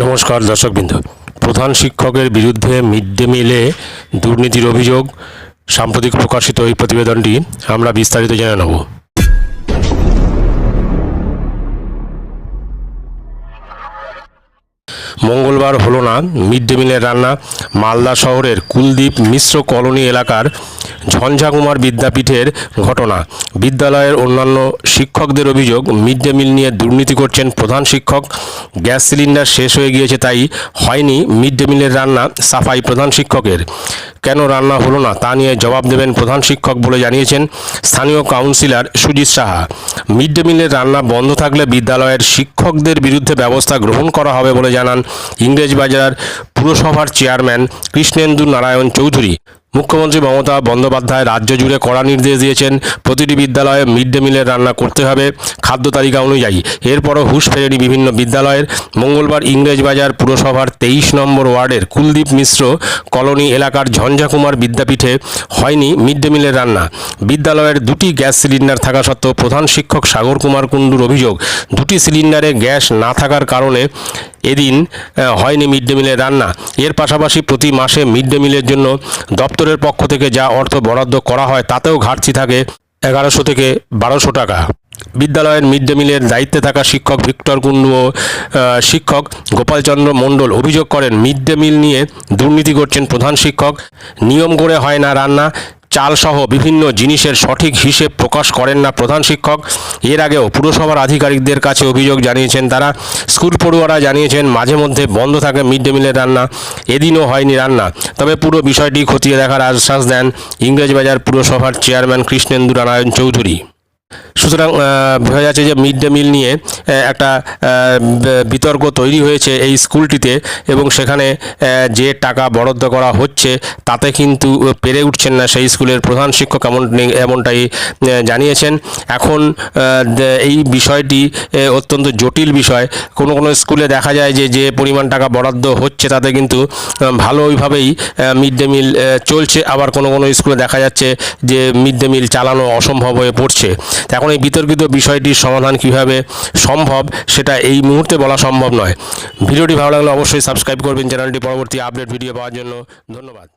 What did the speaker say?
নমস্কার দর্শকবৃন্দ। প্রধান শিক্ষকের বিরুদ্ধে মিড ডে মিলে দুর্নীতির অভিযোগ, সাম্প্রতিক প্রকাশিত এই প্রতিবেদনটি আমরা বিস্তারিত জেনে নেব। মঙ্গলবার হলো না, মিড ডে মিলের রান্না মালদা শহরের কুলদ্বীপ মিশ্র কলোনি এলাকার ঝঞ্ঝাকুমার বিদ্যাপীঠের ঘটনা। বিদ্যালয়ের অন্যান্য শিক্ষকদের অভিযোগ মিড ডে মিল নিয়ে দুর্নীতি করছেন প্রধান শিক্ষক। গ্যাস সিলিন্ডার শেষ হয়ে গিয়েছে তাই হয়নি মিড ডে মিলের রান্না সাফাই প্রধান শিক্ষকের। কেন রান্না হলো না তা নিয়ে জবাব দেবেন প্রধান শিক্ষক বলে জানিয়েছেন স্থানীয় councillor Sujit Saha. Mid day মিলের রান্না বন্ধ থাকলে বিদ্যালয়ের শিক্ষকদের বিরুদ্ধে ব্যবস্থা গ্রহণ করা হবে বলে জানান ইংরেজবাজার পুরসভার চেয়ারম্যান কৃষ্ণেন্দু নারায়ণ চৌধুরী। মুখ্যমন্ত্রী মমতা বন্দ্যোপাধ্যায় রাজ্য জুড়ে কড়া নির্দেশ দিয়েছেন, প্রতিটি বিদ্যালয়ে মিড ডে মিলের রান্না করতে হবে। খাদ্য তালিকা অনুযায়ী এরপরও হুশ ফেরেনি বিভিন্ন বিদ্যালয়ের। মঙ্গলবার ইংরেজবাজার পুরসভার তেইশ নম্বর ওয়ার্ডের কুলদীপ মিশ্র কলোনি এলাকার ঝঞ্ঝাকুমার বিদ্যাপীঠে হয়নি মিড ডে মিলের রান্না। বিদ্যালয়ের দুটি গ্যাস সিলিন্ডার থাকা সত্ত্বেও প্রধান শিক্ষক সাগর কুমার কুণ্ডুর অভিযোগ, দুটি সিলিন্ডারে গ্যাস না থাকার কারণে এদিন হয়নি মিড ডে মিলের রান্না। এর পাশাপাশি প্রতি মাসে মিড ডে মিলের জন্য দপ্তরের পক্ষ থেকে যা অর্থ বরাদ্দ করা হয় তাতেও ঘাটতি থাকে এগারোশো থেকে বারোশো টাকা। বিদ্যালয়ের মিড ডে মিলের দায়িত্বে থাকা শিক্ষক ভিক্টর কুণ্ডু ও শিক্ষক গোপালচন্দ্র মণ্ডল অভিযোগ করেন, মিড ডে মিল নিয়ে দুর্নীতি করছেন প্রধান শিক্ষক। নিয়ম করে হয় না রান্না চালসহ বিভিন্ন জিনিসের সঠিক হিসেব প্রকাশ করেন না প্রধান শিক্ষক। এর আগেও পুরসভার আধিকারিকদের কাছে অভিযোগ জানিয়েছেন তারা। স্কুল পড়ুয়ারা জানিয়েছেন, মাঝে মধ্যে বন্ধ থাকে মিড ডে মিলের রান্না। এদিনও হয়নি রান্না। তবে পুরো বিষয়টি খতিয়ে দেখার আশ্বাস দেন ইংরেজবাজার পুরসভার চেয়ারম্যান কৃষ্ণেন্দু নারায়ণ চৌধুরী। সুতরাং বোঝা যাচ্ছে যে মিড ডে মিল নিয়ে একটা বিতর্ক তৈরি হয়েছে এই স্কুলটিতে এবং সেখানে যে টাকা বরাদ্দ করা হচ্ছে তাতে কিন্তু পেরে উঠছেন না সেই স্কুলের প্রধান শিক্ষক এমন, এমনটাই জানিয়েছেন। এখন এই বিষয়টি অত্যন্ত জটিল বিষয়। কোনো কোনো স্কুলে দেখা যায় যে যে পরিমাণ টাকা বরাদ্দ হচ্ছে তাতে কিন্তু ভালোইভাবেই মিড ডে মিল চলছে। আবার কোনো কোনো স্কুলে দেখা যাচ্ছে যে মিড ডে মিল চালানো অসম্ভব হয়ে পড়ছে। এখন এই বিতর্কিত বিষয়টির সমাধান কীভাবে সম্ভব, সেটা এই মুহূর্তে বলা সম্ভব নয়। ভিডিওটি ভালো লাগলে অবশ্যই সাবস্ক্রাইব করবেন, চ্যানেলটি পরবর্তী আপডেট ভিডিও পাওয়ার জন্য ধন্যবাদ।